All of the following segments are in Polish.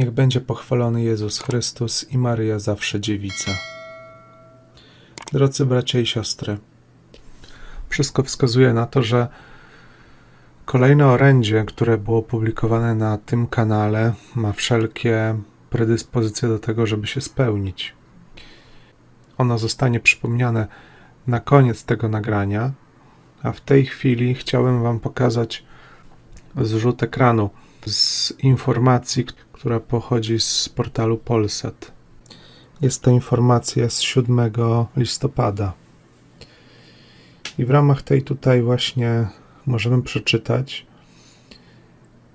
Niech będzie pochwalony Jezus Chrystus i Maryja zawsze dziewica. Drodzy bracia i siostry, wszystko wskazuje na to, że kolejne orędzie, które było publikowane na tym kanale, ma wszelkie predyspozycje do tego, żeby się spełnić. Ono zostanie przypomniane na koniec tego nagrania, a w tej chwili chciałem Wam pokazać zrzut ekranu z informacji, która pochodzi z portalu Polsat. Jest to informacja z 7 listopada. I w ramach tej tutaj właśnie możemy przeczytać,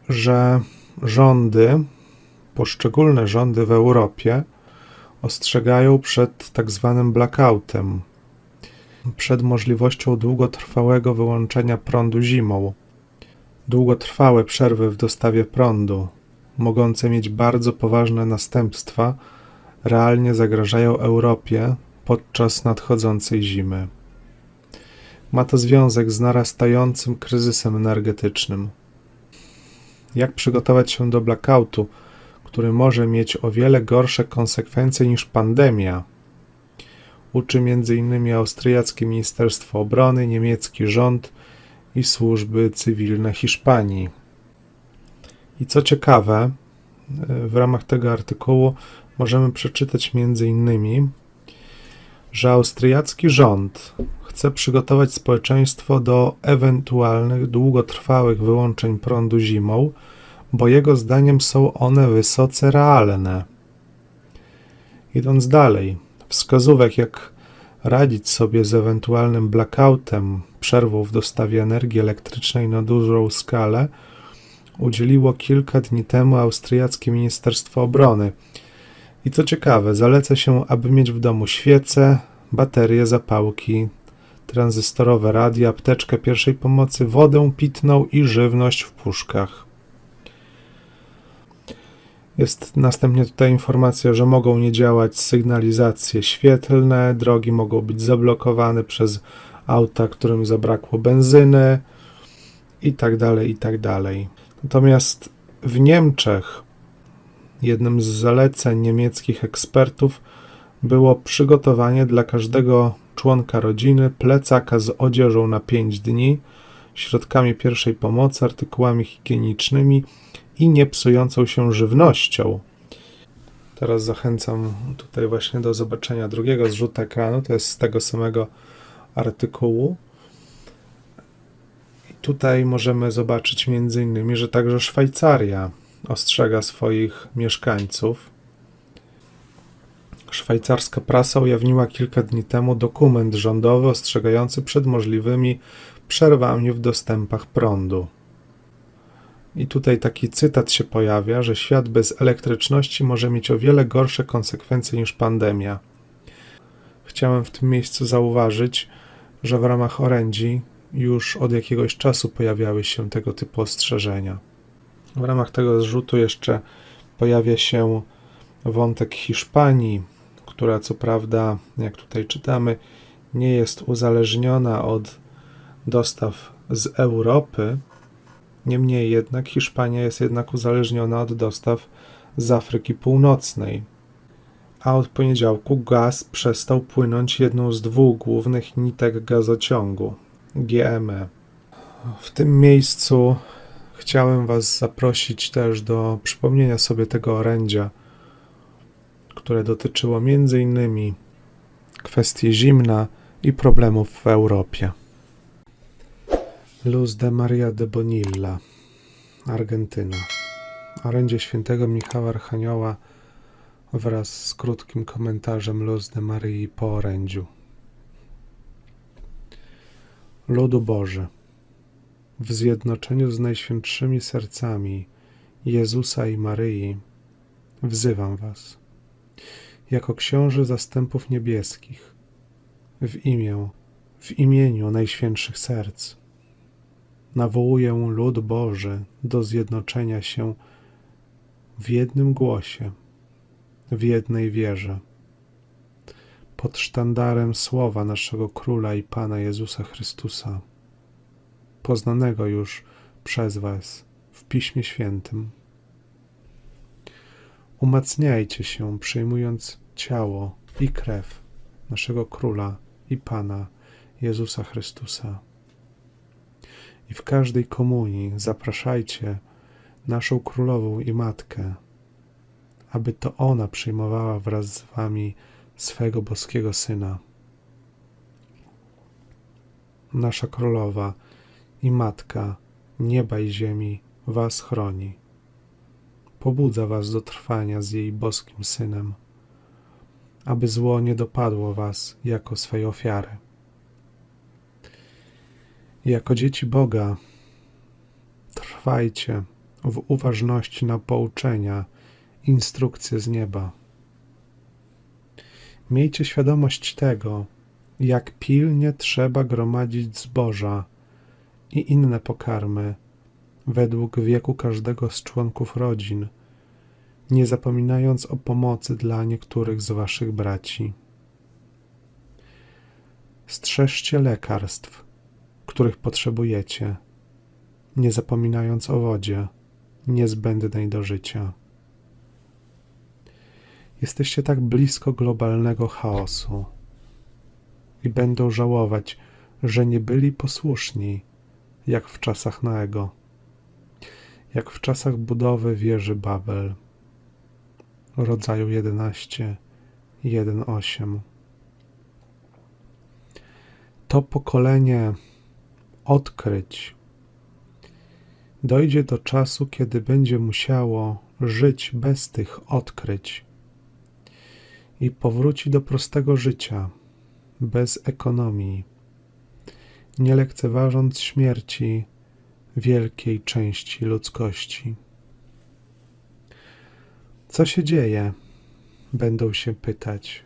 że rządy, poszczególne rządy w Europie ostrzegają przed tak zwanym blackoutem, przed możliwością długotrwałego wyłączenia prądu zimą. Długotrwałe przerwy w dostawie prądu, mogące mieć bardzo poważne następstwa, realnie zagrażają Europie podczas nadchodzącej zimy. Ma to związek z narastającym kryzysem energetycznym. Jak przygotować się do blackoutu, który może mieć o wiele gorsze konsekwencje niż pandemia? Uczy m.in. austriackie Ministerstwo Obrony, niemiecki rząd i służby cywilne Hiszpanii. I co ciekawe, w ramach tego artykułu możemy przeczytać m.in., że austriacki rząd chce przygotować społeczeństwo do ewentualnych długotrwałych wyłączeń prądu zimą, bo jego zdaniem są one wysoce realne. Idąc dalej, wskazówek jak radzić sobie z ewentualnym blackoutem, przerwą w dostawie energii elektrycznej na dużą skalę, udzieliło kilka dni temu austriackie Ministerstwo Obrony. I co ciekawe, zaleca się, aby mieć w domu świece, baterie, zapałki, tranzystorowe radia, apteczkę pierwszej pomocy, wodę pitną i żywność w puszkach. Jest następnie tutaj informacja, że mogą nie działać sygnalizacje świetlne, drogi mogą być zablokowane przez auta, którym zabrakło benzyny i tak dalej, i tak dalej. Natomiast w Niemczech jednym z zaleceń niemieckich ekspertów było przygotowanie dla każdego członka rodziny plecaka z odzieżą na 5 dni, środkami pierwszej pomocy, artykułami higienicznymi i niepsującą się żywnością. Teraz zachęcam tutaj właśnie do zobaczenia drugiego zrzutu ekranu, to jest z tego samego artykułu. Tutaj możemy zobaczyć innymi, że także Szwajcaria ostrzega swoich mieszkańców. Szwajcarska prasa ujawniła kilka dni temu dokument rządowy ostrzegający przed możliwymi przerwami w dostępach prądu. I tutaj taki cytat się pojawia, że świat bez elektryczności może mieć o wiele gorsze konsekwencje niż pandemia. Chciałem w tym miejscu zauważyć, że w ramach orędzi już od jakiegoś czasu pojawiały się tego typu ostrzeżenia. W ramach tego zrzutu jeszcze pojawia się wątek Hiszpanii, która co prawda, jak tutaj czytamy, nie jest uzależniona od dostaw z Europy. Niemniej jednak Hiszpania jest jednak uzależniona od dostaw z Afryki Północnej. A od poniedziałku gaz przestał płynąć jedną z dwóch głównych nitek gazociągu GME. W tym miejscu chciałem Was zaprosić też do przypomnienia sobie tego orędzia, które dotyczyło m.in. kwestii zimna i problemów w Europie. Luz de Maria de Bonilla, Argentyna. Orędzie świętego Michała Archanioła wraz z krótkim komentarzem Luz de Marii po orędziu. Ludu Boży, w zjednoczeniu z najświętszymi sercami Jezusa i Maryi, wzywam Was, jako książę zastępów niebieskich, w imię, w imieniu najświętszych serc. Nawołuję lud Boży do zjednoczenia się w jednym głosie, w jednej wierze, pod sztandarem słowa naszego Króla i Pana Jezusa Chrystusa, poznanego już przez Was w Piśmie Świętym. Umacniajcie się, przyjmując ciało i krew naszego Króla i Pana Jezusa Chrystusa. I w każdej komunii zapraszajcie naszą Królową i Matkę, aby to ona przyjmowała wraz z Wami swego boskiego Syna. Nasza Królowa i Matka nieba i ziemi Was chroni. Pobudza Was do trwania z jej boskim Synem, aby zło nie dopadło Was jako swej ofiary. Jako dzieci Boga trwajcie w uważności na pouczenia, instrukcje z nieba. Miejcie świadomość tego, jak pilnie trzeba gromadzić zboża i inne pokarmy według wieku każdego z członków rodzin, nie zapominając o pomocy dla niektórych z waszych braci. Strzeżcie lekarstw, których potrzebujecie, nie zapominając o wodzie niezbędnej do życia. Jesteście tak blisko globalnego chaosu i będą żałować, że nie byli posłuszni, jak w czasach Noego, jak w czasach budowy wieży Babel. Rodzaju 11, 1.8. To pokolenie odkryć dojdzie do czasu, kiedy będzie musiało żyć bez tych odkryć i powróci do prostego życia, bez ekonomii, nie lekceważąc śmierci wielkiej części ludzkości. Co się dzieje? Będą się pytać,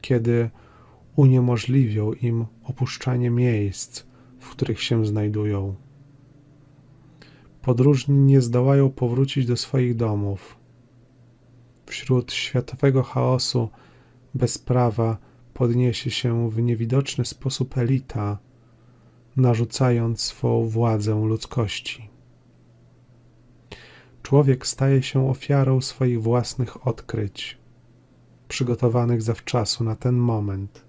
kiedy uniemożliwią im opuszczanie miejsc, w których się znajdują. Podróżni nie zdołają powrócić do swoich domów. Wśród światowego chaosu bezprawa podniesie się w niewidoczny sposób elita, narzucając swą władzę ludzkości. Człowiek staje się ofiarą swoich własnych odkryć, przygotowanych zawczasu na ten moment,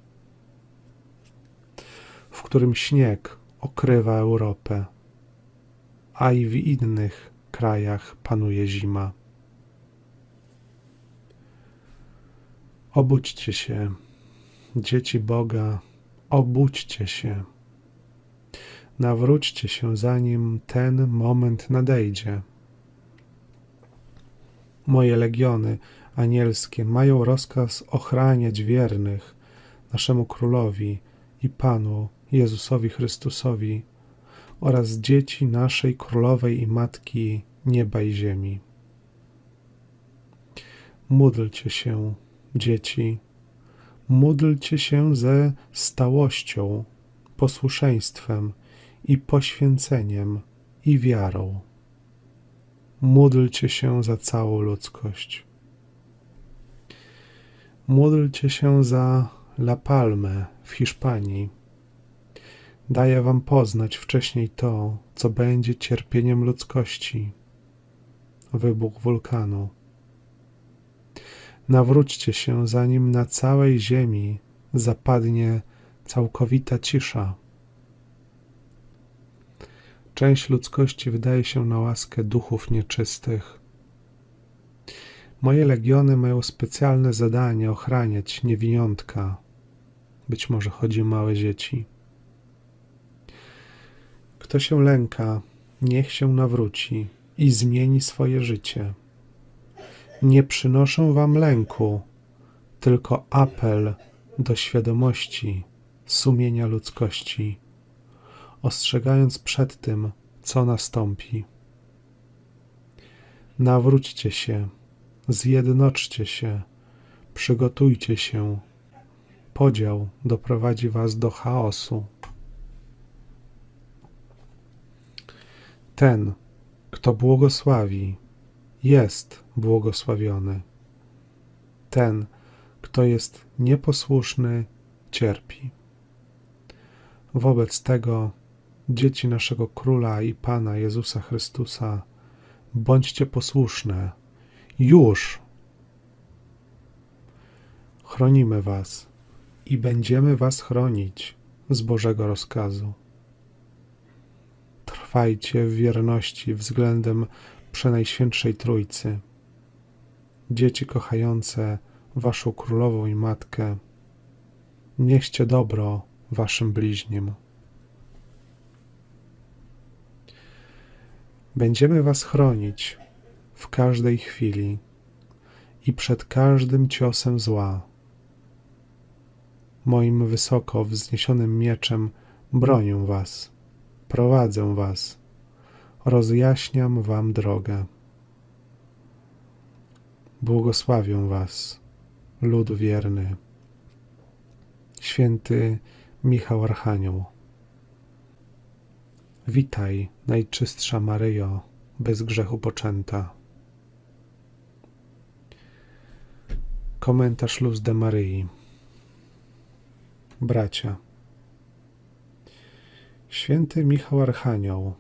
w którym śnieg okrywa Europę, a i w innych krajach panuje zima. Obudźcie się, dzieci Boga, obudźcie się. Nawróćcie się, zanim ten moment nadejdzie. Moje legiony anielskie mają rozkaz ochraniać wiernych naszemu Królowi i Panu Jezusowi Chrystusowi oraz dzieci naszej Królowej i Matki nieba i ziemi. Módlcie się, dzieci, módlcie się ze stałością, posłuszeństwem i poświęceniem i wiarą. Módlcie się za całą ludzkość. Módlcie się za La Palmę w Hiszpanii. Daję wam poznać wcześniej to, co będzie cierpieniem ludzkości. Wybuch wulkanu. Nawróćcie się, zanim na całej ziemi zapadnie całkowita cisza. Część ludzkości wydaje się na łaskę duchów nieczystych. Moje legiony mają specjalne zadanie ochraniać niewiniątka. Być może chodzi o małe dzieci. Kto się lęka, niech się nawróci i zmieni swoje życie. Nie przynoszę wam lęku, tylko apel do świadomości sumienia ludzkości ostrzegając przed tym, co nastąpi. Nawróćcie się, zjednoczcie się, przygotujcie się. Podział doprowadzi was do chaosu. Ten, kto błogosławi, jest błogosławiony. Ten, kto jest nieposłuszny, cierpi. Wobec tego dzieci naszego Króla i Pana Jezusa Chrystusa, bądźcie posłuszne już chronimy Was i będziemy Was chronić z Bożego rozkazu. Trwajcie w wierności względem Przenajświętszej Trójcy. Dzieci kochające Waszą Królową i Matkę, niechcie dobro Waszym bliźnim. Będziemy Was chronić w każdej chwili i przed każdym ciosem zła. Moim wysoko wzniesionym mieczem bronię Was, prowadzę Was, rozjaśniam Wam drogę. Błogosławię Was, lud wierny. Święty Michał Archanioł. Witaj, Najczystsza Maryjo, bez grzechu poczęta. Komentarz Luz de Maryi. Bracia. Święty Michał Archanioł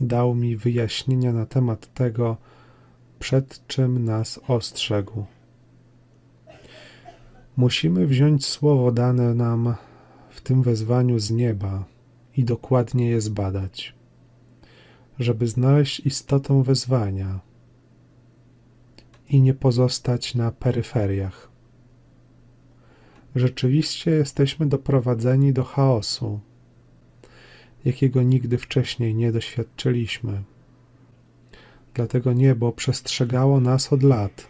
dał mi wyjaśnienia na temat tego, przed czym nas ostrzegł. Musimy wziąć słowo dane nam w tym wezwaniu z nieba i dokładnie je zbadać, żeby znaleźć istotę wezwania i nie pozostać na peryferiach. Rzeczywiście jesteśmy doprowadzeni do chaosu, jakiego nigdy wcześniej nie doświadczyliśmy. Dlatego niebo przestrzegało nas od lat,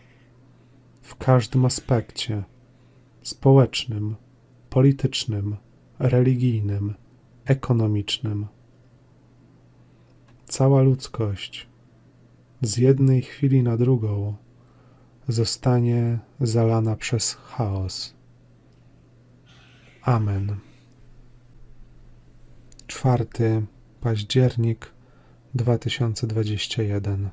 w każdym aspekcie społecznym, politycznym, religijnym, ekonomicznym. Cała ludzkość z jednej chwili na drugą zostanie zalana przez chaos. Amen. 4 październik 2021